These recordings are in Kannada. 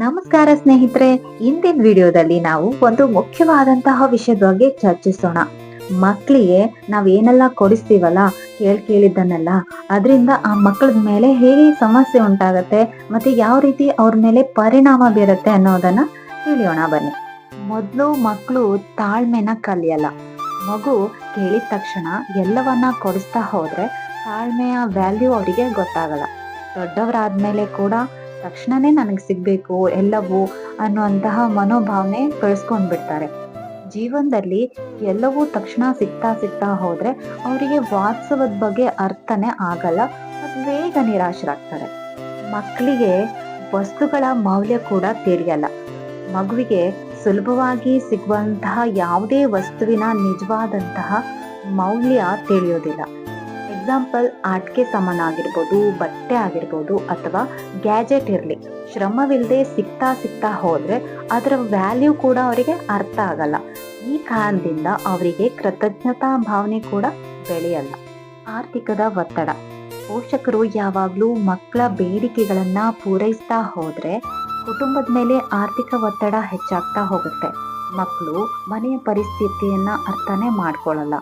ನಮಸ್ಕಾರ ಸ್ನೇಹಿತರೆ, ಇಂದಿನ ವಿಡಿಯೋದಲ್ಲಿ ನಾವು ಒಂದು ಮುಖ್ಯವಾದಂತಹ ವಿಷಯದ ಬಗ್ಗೆ ಚರ್ಚಿಸೋಣ. ಮಕ್ಕಳಿಗೆ ನಾವ್ ಏನೆಲ್ಲ ಕೊಡಿಸ್ತೀವಲ್ಲ, ಕೇಳ್ ಕೇಳಿದ್ದನ್ನೆಲ್ಲ, ಅದರಿಂದ ಆ ಮಕ್ಕಳ ಮೇಲೆ ಹೇಗೆ ಸಮಸ್ಯೆ ಉಂಟಾಗತ್ತೆ, ಮತ್ತೆ ಯಾವ ರೀತಿ ಅವ್ರ ಮೇಲೆ ಪರಿಣಾಮ ಬೀರುತ್ತೆ ಅನ್ನೋದನ್ನ ತಿಳಿಯೋಣ ಬನ್ನಿ. ಮೊದಲು ಮಕ್ಕಳು ತಾಳ್ಮೆನ ಕಲಿಯಲ್ಲ. ಮಗು ಕೇಳಿದ ತಕ್ಷಣ ಎಲ್ಲವನ್ನ ಕೊಡಿಸ್ತಾ ಹೋದ್ರೆ ತಾಳ್ಮೆಯ ವ್ಯಾಲ್ಯೂ ಅವರಿಗೆ ಗೊತ್ತಾಗಲ್ಲ. ದೊಡ್ಡವರಾದ್ಮೇಲೆ ಕೂಡ ತಕ್ಷಣನೇ ನನಗೆ ಸಿಗಬೇಕು, ಎಲ್ಲವೂ ಅನ್ನುವಂತಹ ಮನೋಭಾವನೆ ಕಳಿಸ್ಕೊಂಡ್ಬಿಡ್ತಾರೆ. ಜೀವನದಲ್ಲಿ ಎಲ್ಲವೂ ತಕ್ಷಣ ಸಿಗ್ತಾ ಸಿಗ್ತಾ ಹೋದರೆ ಅವರಿಗೆ ವಾಸ್ತವದ ಬಗ್ಗೆ ಅರ್ಥನೇ ಆಗಲ್ಲ ಮತ್ತು ಬೇಗ ನಿರಾಶರಾಗ್ತಾರೆ. ಮಕ್ಕಳಿಗೆ ವಸ್ತುಗಳ ಮೌಲ್ಯ ಕೂಡ ತಿಳಿಯಲ್ಲ. ಮಗುವಿಗೆ ಸುಲಭವಾಗಿ ಸಿಗುವಂತಹ ಯಾವುದೇ ವಸ್ತುವಿನ ನಿಜವಾದಂತಹ ಮೌಲ್ಯ ತಿಳಿಯೋದಿಲ್ಲ. ಎಕ್ಸಾಂಪಲ್ ಆಟಿಕೆ ಸಾಮಾನು ಆಗಿರ್ಬೋದು ಬಟ್ಟೆ ಆಗಿರ್ಬೋದು ಅಥವಾ ಗ್ಯಾಜೆಟ್ ಇರಲಿ. ಶ್ರಮವಿಲ್ಲದೆ ಸಿಗ್ತಾ ಸಿಗ್ತಾ ಹೋದರೆ ಅದರ ವ್ಯಾಲ್ಯೂ ಕೂಡ ಅವರಿಗೆ ಅರ್ಥ ಆಗಲ್ಲ. ಈ ಕಾರಣದಿಂದ ಅವರಿಗೆ ಕೃತಜ್ಞತಾ ಭಾವನೆ ಕೂಡ ಬೆಳೆಯಲ್ಲ. ಆರ್ಥಿಕದ ಒತ್ತಡ. ಪೋಷಕರು ಯಾವಾಗಲೂ ಮಕ್ಕಳ ಬೇಡಿಕೆಗಳನ್ನು ಪೂರೈಸ್ತಾ ಹೋದರೆ ಕುಟುಂಬದ ಮೇಲೆ ಆರ್ಥಿಕ ಒತ್ತಡ ಹೆಚ್ಚಾಗ್ತಾ ಹೋಗುತ್ತೆ. ಮಕ್ಕಳು ಮನೆಯ ಪರಿಸ್ಥಿತಿಯನ್ನು ಅರ್ಥನೇ ಮಾಡ್ಕೊಳ್ಳಲ್ಲ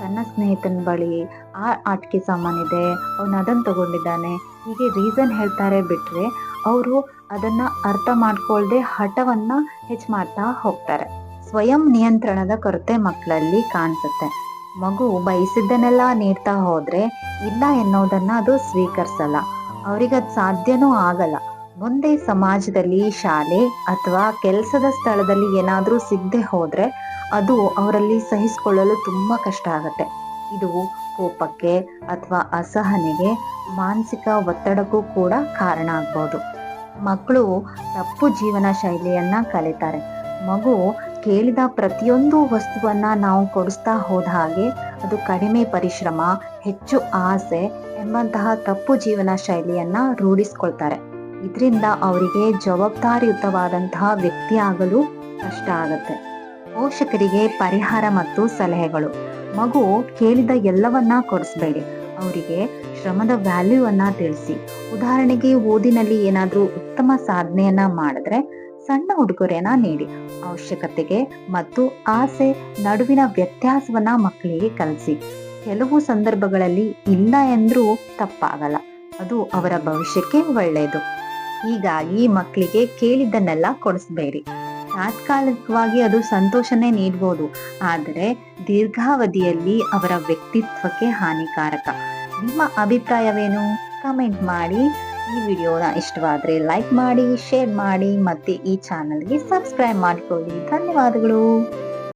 ತನ್ನ ಸ್ನೇಹಿತನ ಬಳಿ ಆ ಆಟಿಕೆ ಸಾಮಾನಿದೆ ಅವನು ಅದನ್ನು ತಗೊಂಡಿದ್ದಾನೆ. ಹೀಗೆ ರೀಸನ್ ಹೇಳ್ತಾರೆ ಬಿಟ್ಟರೆ ಅವರು ಅದನ್ನು ಅರ್ಥ ಮಾಡ್ಕೊಳ್ಳದೆ ಹಠವನ್ನು ಹೆಚ್ಚು ಮಾಡ್ತಾ ಹೋಗ್ತಾರೆ. ಸ್ವಯಂ ನಿಯಂತ್ರಣದ ಕೊರತೆ ಮಕ್ಕಳಲ್ಲಿ ಕಾಣಿಸುತ್ತೆ. ಮಗು ಬಯಸಿದ್ದನ್ನೆಲ್ಲ ನೀಡ್ತಾ ಹೋದರೆ ಇಲ್ಲ ಎನ್ನೋದನ್ನು ಅದು ಸ್ವೀಕರಿಸಲ್ಲ. ಅವರಿಗದು ಸಾಧ್ಯನೂ ಆಗಲ್ಲ. ಮುಂದೆ ಸಮಾಜದಲ್ಲಿ ಶಾಲೆ ಅಥವಾ ಕೆಲಸದ ಸ್ಥಳದಲ್ಲಿ ಏನಾದರೂ ಸಿಗದೆ ಹೋದ್ರೆ ಅದು ಅವರಲ್ಲಿ ಸಹಿಸಿಕೊಳ್ಳಲು ತುಂಬ ಕಷ್ಟ ಆಗುತ್ತೆ. ಇದು ಕೋಪಕ್ಕೆ ಅಥವಾ ಅಸಹನೆಗೆ ಮಾನಸಿಕ ಒತ್ತಡಕ್ಕೂ ಕೂಡ ಕಾರಣ ಆಗ್ಬೋದು. ಮಕ್ಕಳು ತಪ್ಪು ಜೀವನ ಶೈಲಿಯನ್ನು ಕಲಿತಾರೆ. ಮಗು ಕೇಳಿದ ಪ್ರತಿಯೊಂದು ವಸ್ತುವನ್ನು ನಾವು ಕೊಡಿಸ್ತಾ ಹೋದ ಹಾಗೆ ಅದು ಕಡಿಮೆ ಪರಿಶ್ರಮ, ಹೆಚ್ಚು ಆಸೆ ಎಂಬಂತಹ ತಪ್ಪು ಜೀವನ ಶೈಲಿಯನ್ನು ರೂಢಿಸ್ಕೊಳ್ತಾರೆ. ಇದರಿಂದ ಅವರಿಗೆ ಜವಾಬ್ದಾರಿಯುತವಾದಂತಹ ವ್ಯಕ್ತಿಯಾಗಲು ಕಷ್ಟ ಆಗುತ್ತೆ. ಪೋಷಕರಿಗೆ ಪರಿಹಾರ ಮತ್ತು ಸಲಹೆಗಳು. ಮಗು ಕೇಳಿದ ಎಲ್ಲವನ್ನ ಕೊಡಿಸ್ಬೇಡಿ. ಅವರಿಗೆ ಶ್ರಮದ ವ್ಯಾಲ್ಯೂ ಅನ್ನ ತಿಳಿಸಿ. ಉದಾಹರಣೆಗೆ ಓದಿನಲ್ಲಿ ಏನಾದ್ರೂ ಉತ್ತಮ ಸಾಧನೆಯನ್ನ ಮಾಡಿದ್ರೆ ಸಣ್ಣ ಉಡುಗೊರೆಯನ್ನ ನೀಡಿ. ಅವಶ್ಯಕತೆಗೆ ಮತ್ತು ಆಸೆ ನಡುವಿನ ವ್ಯತ್ಯಾಸವನ್ನ ಮಕ್ಕಳಿಗೆ ಕಲಿಸಿ. ಕೆಲವು ಸಂದರ್ಭಗಳಲ್ಲಿ ಇಲ್ಲ ಎಂದ್ರೂ ತಪ್ಪಾಗಲ್ಲ. ಅದು ಅವರ ಭವಿಷ್ಯಕ್ಕೆ ಒಳ್ಳೆಯದು. ಹೀಗಾಗಿ ಮಕ್ಕಳಿಗೆ ಕೇಳಿದ್ದನ್ನೆಲ್ಲ ಕೊಡಿಸ್ಬೇಡಿ. ತಾತ್ಕಾಲಿಕವಾಗಿ ಅದು ಸಂತೋಷನೇ ನೀಡ್ಬೋದು. ಆದರೆ ದೀರ್ಘಾವಧಿಯಲ್ಲಿ ಅವರ ವ್ಯಕ್ತಿತ್ವಕ್ಕೆ ಹಾನಿಕಾರಕ. ನಿಮ್ಮ ಅಭಿಪ್ರಾಯವೇನು? ಕಮೆಂಟ್ ಮಾಡಿ. ಈ ವಿಡಿಯೋನ ಇಷ್ಟವಾದರೆ ಲೈಕ್ ಮಾಡಿ, ಶೇರ್ ಮಾಡಿ, ಮತ್ತು ಈ ಚಾನಲ್ಗೆ ಸಬ್ಸ್ಕ್ರೈಬ್ ಮಾಡಿಕೊಳ್ಳಿ. ಧನ್ಯವಾದಗಳು.